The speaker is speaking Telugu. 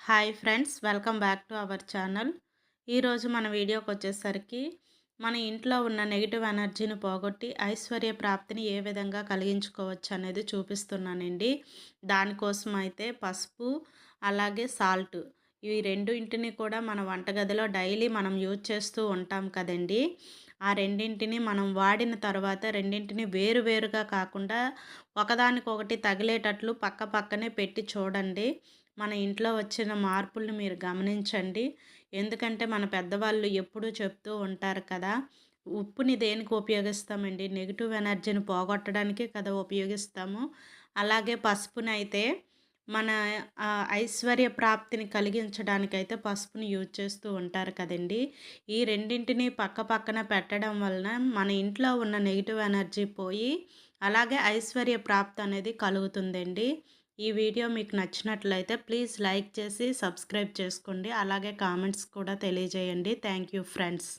Hi friends welcome back to our channel. ఈరోజు మన వీడియోకి వచ్చేసరికి మన ఇంట్లో ఉన్న నెగిటివ్ ఎనర్జీని పోగొట్టి ఐశ్వర్య ప్రాప్తిని ఏ విధంగా కలిగించుకోవచ్చు అనేది చూపిస్తున్నానండి. దానికోసం అయితే పసుపు అలాగే సాల్ట్ ఈ రెండు ఇంటిని కూడా మన వంటగదిలో డైలీ మనం యూజ్ చేస్తూ ఉంటాం కదండి. ఆ రెండింటిని మనం వాడిన తర్వాత రెండింటిని వేరు వేరుగా కాకుండా ఒకదానికొకటి తగిలేటట్లు పక్క పక్కనే పెట్టి చూడండి. మన ఇంట్లో వచ్చిన మార్పులను మీరు గమనించండి. ఎందుకంటే మన పెద్దవాళ్ళు ఎప్పుడూ చెప్తూ ఉంటారు కదా ఉప్పుని దేనికి ఉపయోగిస్తామండి? నెగిటివ్ ఎనర్జీని పోగొట్టడానికే కదా ఉపయోగిస్తాము. అలాగే పసుపుని అయితే మన ఐశ్వర్య ప్రాప్తిని కలిగించడానికైతే పసుపుని యూజ్ చేస్తూ ఉంటారు కదండి. ఈ రెండింటిని పక్క పక్కన పెట్టడం వలన మన ఇంట్లో ఉన్న నెగిటివ్ ఎనర్జీ పోయి అలాగే ఐశ్వర్య ప్రాప్తి అనేది కలుగుతుందండి. ఈ వీడియో మీకు నచ్చినట్లయితే ప్లీజ్ లైక్ చేసి సబ్స్క్రైబ్ చేసుకోండి. అలాగే కామెంట్స్ కూడా తెలియజేయండి. Thank you friends.